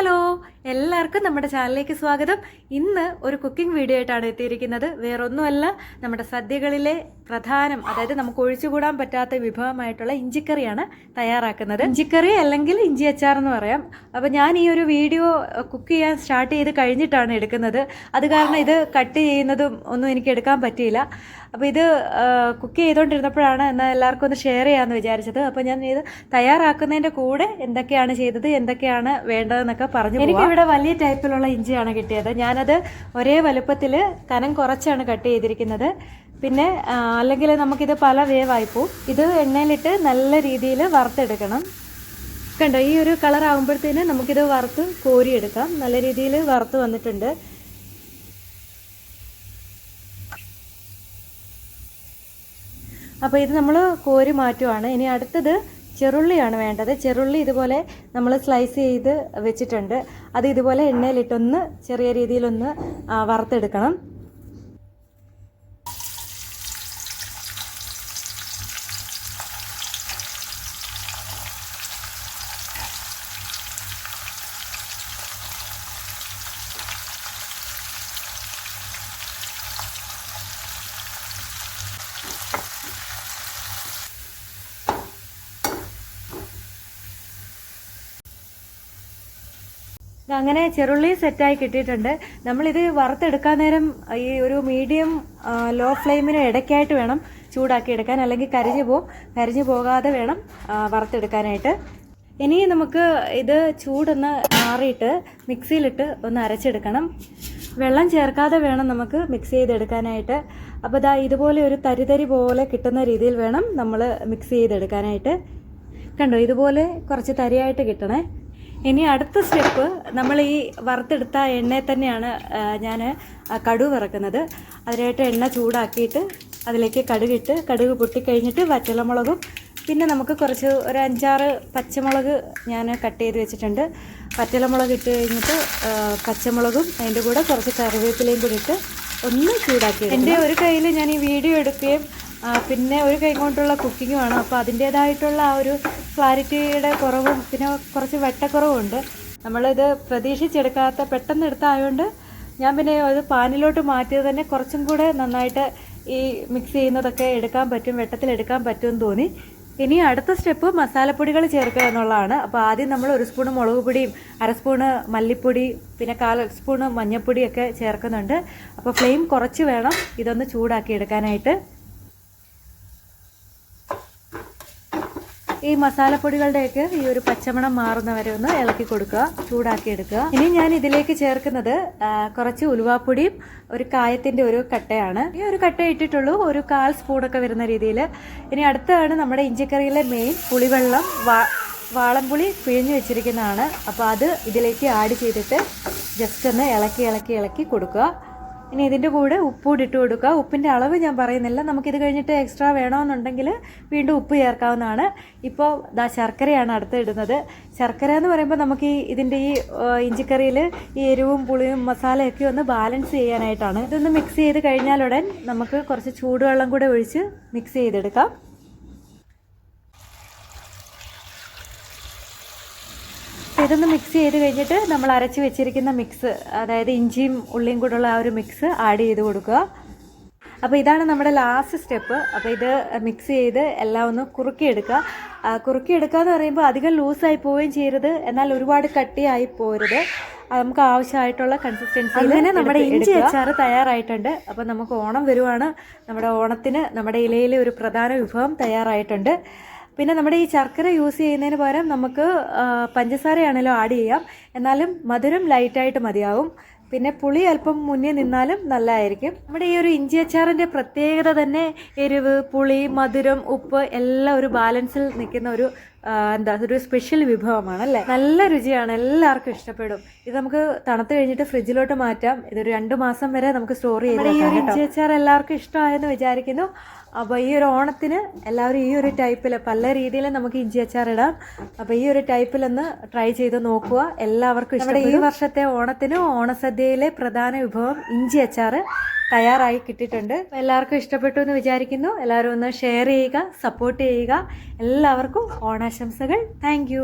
Hello എല്ലാവർക്കും നമ്മുടെ ചാനലിലേക്ക് സ്വാഗതം. ഇന്ന് ഒരു കുക്കിംഗ് വീഡിയോ ആയിട്ടാണ് എത്തിയിരിക്കുന്നത്. വേറൊന്നുമല്ല നമ്മുടെ സദ്യകളിലെ പ്രധാനം അതായത് നമുക്ക് ഒഴിച്ചുകൂടാൻ പറ്റാത്ത വിഭവമായിട്ടുള്ള ഇഞ്ചിക്കറിയാണ് തയ്യാറാക്കുന്നത്. ഇഞ്ചിക്കറി അല്ലെങ്കിൽ ഇഞ്ചി അച്ചാർ എന്ന് പറയാം. അപ്പോൾ ഞാൻ ഈ ഒരു വീഡിയോ കുക്ക് ചെയ്യാൻ സ്റ്റാർട്ട് ചെയ്ത് കഴിഞ്ഞിട്ടാണ് എടുക്കുന്നത്. അത് കാരണം ഇത് കട്ട് ചെയ്യുന്നതും ഒന്നും എനിക്ക് എടുക്കാൻ പറ്റിയില്ല. അപ്പോൾ ഇത് കുക്ക് ചെയ്തുകൊണ്ടിരുന്നപ്പോഴാണ് എന്നാൽ എല്ലാവർക്കും ഒന്ന് ഷെയർ ചെയ്യാമെന്ന് വിചാരിച്ചത്. അപ്പോൾ ഞാൻ ഇത് തയ്യാറാക്കുന്നതിന്റെ കൂടെ എന്തൊക്കെയാണ് ചെയ്തത് എന്തൊക്കെയാണ് വേണ്ടതെന്നൊക്കെ പറഞ്ഞു എനിക്ക് ഇവിടെ വലിയ ടൈപ്പിലുള്ള ഇഞ്ചിയാണ് കിട്ടിയത്. ഞാനത് ഒരേ വലുപ്പത്തിൽ കനം കുറച്ചാണ് കട്ട് ചെയ്തിരിക്കുന്നത്. പിന്നെ അല്ലെങ്കിൽ നമുക്കിത് പല വേവായി പോവും. ഇത് എണ്ണയിലിട്ട് നല്ല രീതിയിൽ വറുത്തെടുക്കണം. കണ്ടോ ഈ ഒരു കളർ ആകുമ്പോഴത്തേന് നമുക്കിത് വറുത്ത് കോരിയെടുക്കാം. നല്ല രീതിയിൽ വറുത്ത് വന്നിട്ടുണ്ട്. അപ്പോൾ ഇത് നമ്മൾ കോരി മാറ്റുവാണ്. ഇനി അടുത്തത് ചെറുള്ളിയാണ് വേണ്ടത്. ചെറുള്ളി ഇതുപോലെ നമ്മൾ സ്ലൈസ് ചെയ്ത് വെച്ചിട്ടുണ്ട്. അത് ഇതുപോലെ എണ്ണയിലിട്ടൊന്ന് ചെറിയ രീതിയിലൊന്ന് വറുത്തെടുക്കണം. അങ്ങനെ ചെറുള്ളി സെറ്റായി കിട്ടിയിട്ടുണ്ട്. നമ്മളിത് വറുത്തെടുക്കാൻ നേരം ഈ ഒരു മീഡിയം ലോ ഫ്ലെയിമിന് ഇടയ്ക്കായിട്ട് വേണം ചൂടാക്കി എടുക്കാൻ. അല്ലെങ്കിൽ കരിഞ്ഞു പോകും കരിഞ്ഞു പോകാതെ വേണം വറുത്തെടുക്കാനായിട്ട്. ഇനി നമുക്ക് ഇത് ചൂടൊന്ന് ആറിയിട്ട് മിക്സിയിലിട്ട് ഒന്ന് അരച്ചെടുക്കണം. വെള്ളം ചേർക്കാതെ വേണം നമുക്ക് മിക്സ് ചെയ്തെടുക്കാനായിട്ട്. അപ്പോൾ ഇതാ ഇതുപോലെ ഒരു തരിതരി പോലെ കിട്ടുന്ന രീതിയിൽ വേണം നമ്മൾ മിക്സ് ചെയ്തെടുക്കാനായിട്ട്. കണ്ടോ? ഇതുപോലെ കുറച്ച് തരിയായിട്ട് കിട്ടണേ. ഇനി അടുത്ത സ്റ്റെപ്പ് നമ്മൾ ഈ വറുത്തെടുത്ത എണ്ണയിൽ തന്നെയാണ് ഞാൻ കടുക് വറക്കുന്നത്. അതിനായിട്ട് എണ്ണ ചൂടാക്കിയിട്ട് അതിലേക്ക് കടുകിട്ട് കടുക് പൊട്ടിക്കഴിഞ്ഞിട്ട് വറ്റലമുളകും പിന്നെ നമുക്ക് കുറച്ച് ഒരു അഞ്ചാറ് പച്ചമുളക് ഞാൻ കട്ട് ചെയ്ത് വെച്ചിട്ടുണ്ട്. വറ്റലമുളക് ഇട്ട് കഴിഞ്ഞിട്ട് പച്ചമുളകും അതിന്റെ കൂടെ കുറച്ച് കറിവേപ്പിലയും കൂടി ഇട്ട് ഒന്ന് ചൂടാക്കി എന്റെ ഒരു കയ്യിൽ ഞാൻ ഈ വീഡിയോ എടുക്കുകയും പിന്നെ ഒരു കൈ കൊണ്ടുള്ള കുക്കിങ്ങുമാണ് അപ്പോൾ അതിന്റേതായിട്ടുള്ള ആ ഒരു ക്ലാരിറ്റിയുടെ കുറവും പിന്നെ കുറച്ച് വെട്ടക്കുറവുണ്ട് നമ്മളിത് പ്രതീക്ഷിച്ചെടുക്കാത്ത പെട്ടെന്ന് എടുത്തായതുകൊണ്ട് ഞാൻ പിന്നെ അത് പാനിലോട്ട് മാറ്റിയത് തന്നെ കുറച്ചും കൂടെ നന്നായിട്ട് ഈ മിക്സ് ചെയ്യുന്നതൊക്കെ എടുക്കാൻ പറ്റും വെട്ടത്തിൽ എടുക്കാൻ പറ്റുമെന്ന് തോന്നി. ഇനി അടുത്ത സ്റ്റെപ്പ് മസാലപ്പൊടികൾ ചേർക്കുക എന്നുള്ളതാണ്. അപ്പോൾ ആദ്യം നമ്മൾ ഒരു സ്പൂണ് മുളക് പൊടിയും അര സ്പൂണ് മല്ലിപ്പൊടി പിന്നെ കാൽ സ്പൂണ് മഞ്ഞൾപ്പൊടിയൊക്കെ ചേർക്കുന്നുണ്ട്. അപ്പോൾ ഫ്ലെയിം കുറച്ച് വേണം. ഇതൊന്ന് ചൂടാക്കി എടുക്കാനായിട്ട്. ഈ മസാലപ്പൊടികളുടെയൊക്കെ ഈ ഒരു പച്ചമണം മാറുന്നവരെ ഒന്ന് ഇളക്കി കൊടുക്കുക ചൂടാക്കി എടുക്കുക. ഇനി ഞാൻ ഇതിലേക്ക് ചേർക്കുന്നത് കുറച്ച് ഉലുവാപ്പൊടിയും ഒരു കായത്തിന്റെ ഒരു കട്ടയാണ്. ഈ ഒരു കട്ട ഇട്ടിട്ടുള്ളൂ. ഒരു കാൽ സ്പൂണൊക്കെ വരുന്ന രീതിയിൽ ഇനി അടുത്താണ് നമ്മുടെ ഇഞ്ചിക്കറിയിലെ മെയിൻ പുളിവെള്ളം വാളംപുളി പിഴിഞ്ഞു വെച്ചിരിക്കുന്നതാണ്. അപ്പോൾ അത് ഇതിലേക്ക് ആഡ് ചെയ്തിട്ട് ജസ്റ്റ് ഒന്ന് ഇളക്കി ഇളക്കി ഇളക്കി കൊടുക്കുക. ഇനി ഇതിന്റെ കൂടെ ഉപ്പുകൂടി ഇട്ട് കൊടുക്കുക. ഉപ്പിന്റെ അളവ് ഞാൻ പറയുന്നില്ല. നമുക്കിത് കഴിഞ്ഞിട്ട് എക്സ്ട്രാ വേണമെന്നുണ്ടെങ്കിൽ വീണ്ടും ഉപ്പ് ചേർക്കാവുന്നതാണ്. ഇപ്പോൾ ദാ ശർക്കരയാണ് അടുത്ത് ഇടുന്നത്. ശർക്കര എന്ന് പറയുമ്പോൾ നമുക്ക് ഈ ഇതിന്റെ ഈ ഇഞ്ചിക്കറിയിൽ ഈ എരിവും പുളിയും മസാലയൊക്കെ ഒന്ന് ബാലൻസ് ചെയ്യാനായിട്ടാണ്. ഇതൊന്ന് മിക്സ് ചെയ്ത് കഴിഞ്ഞാലുടൻ നമുക്ക് കുറച്ച് ചൂടുവെള്ളം കൂടെ ഒഴിച്ച് മിക്സ് ചെയ്തെടുക്കാം. അപ്പോൾ ഇതൊന്ന് മിക്സ് ചെയ്ത് കഴിഞ്ഞിട്ട് നമ്മൾ അരച്ച് വെച്ചിരിക്കുന്ന മിക്സ് അതായത് ഇഞ്ചിയും ഉള്ളിയും കൂടെയുള്ള ആ ഒരു മിക്സ് ആഡ് ചെയ്ത് കൊടുക്കുക. അപ്പോൾ ഇതാണ് നമ്മുടെ ലാസ്റ്റ് സ്റ്റെപ്പ് അപ്പോൾ ഇത് മിക്സ് ചെയ്ത് എല്ലാം ഒന്ന് കുറുക്കിയെടുക്കുക. കുറുക്കിയെടുക്കുക എന്ന് പറയുമ്പോൾ അധികം ലൂസായി പോവുകയും ചെയ്യരുത്. എന്നാൽ ഒരുപാട് കട്ടിയായി പോരുത്. നമുക്ക് ആവശ്യമായിട്ടുള്ള കൺസിസ്റ്റൻസി അങ്ങനെ നമ്മുടെ ഇഞ്ചി അച്ചാർ തയ്യാറായിട്ടുണ്ട്. അപ്പോൾ നമുക്ക് ഓണം വരുവാണ്. നമ്മുടെ ഓണത്തിന് നമ്മുടെ ഇലയിലെ ഒരു പ്രധാന വിഭവം തയ്യാറായിട്ടുണ്ട്. പിന്നെ നമ്മുടെ ഈ ശർക്കര യൂസ് ചെയ്യുന്നതിന് പകരം നമുക്ക് പഞ്ചസാരയാണല്ലോ ആഡ് ചെയ്യാം. എന്നാലും മധുരം ലൈറ്റായിട്ട് മതിയാവും. പിന്നെ പുളി അല്പം മുന്നേ നിന്നാലും നല്ലതായിരിക്കും. നമ്മുടെ ഈ ഒരു ഇഞ്ചി അച്ചാറിന്റെ പ്രത്യേകത തന്നെ എരിവ് പുളി മധുരം ഉപ്പ് എല്ലാം ഒരു ബാലൻസിൽ നിൽക്കുന്ന ഒരു എന്താ ഒരു സ്പെഷ്യൽ വിഭവമാണ് അല്ലേ? നല്ല രുചിയാണ് എല്ലാവർക്കും ഇഷ്ടപ്പെടും. ഇത് നമുക്ക് തണുത്ത് കഴിഞ്ഞിട്ട് ഫ്രിഡ്ജിലോട്ട് മാറ്റാം. ഇതൊരു രണ്ട് മാസം വരെ നമുക്ക് സ്റ്റോർ ചെയ്ത്. ഇഞ്ചി അച്ചാർ എല്ലാവർക്കും ഇഷ്ടമായെന്ന് വിചാരിക്കുന്നു. അപ്പോൾ ഈ ഒരു ഓണത്തിന് എല്ലാവരും ഈ ഒരു ടൈപ്പിൽ പല രീതിയിൽ നമുക്ക് ഇഞ്ചി അച്ചാർ ഇടാം. അപ്പോൾ ഈ ഒരു ടൈപ്പിൽ ഒന്ന് ട്രൈ ചെയ്ത് നോക്കുക. എല്ലാവർക്കും ഇഷ്ടപ്പെടും ഈ വർഷത്തെ ഓണത്തിന് ഓണസദ്യയിലെ പ്രധാന വിഭവം ഇഞ്ചി അച്ചാർ തയ്യാറായി കിട്ടിയിട്ടുണ്ട്. എല്ലാവർക്കും ഇഷ്ടപ്പെട്ടു എന്ന് വിചാരിക്കുന്നു. എല്ലാവരും ഒന്ന് ഷെയർ ചെയ്യുക സപ്പോർട്ട് ചെയ്യുക. എല്ലാവർക്കും ഓണാശംസകൾ. താങ്ക്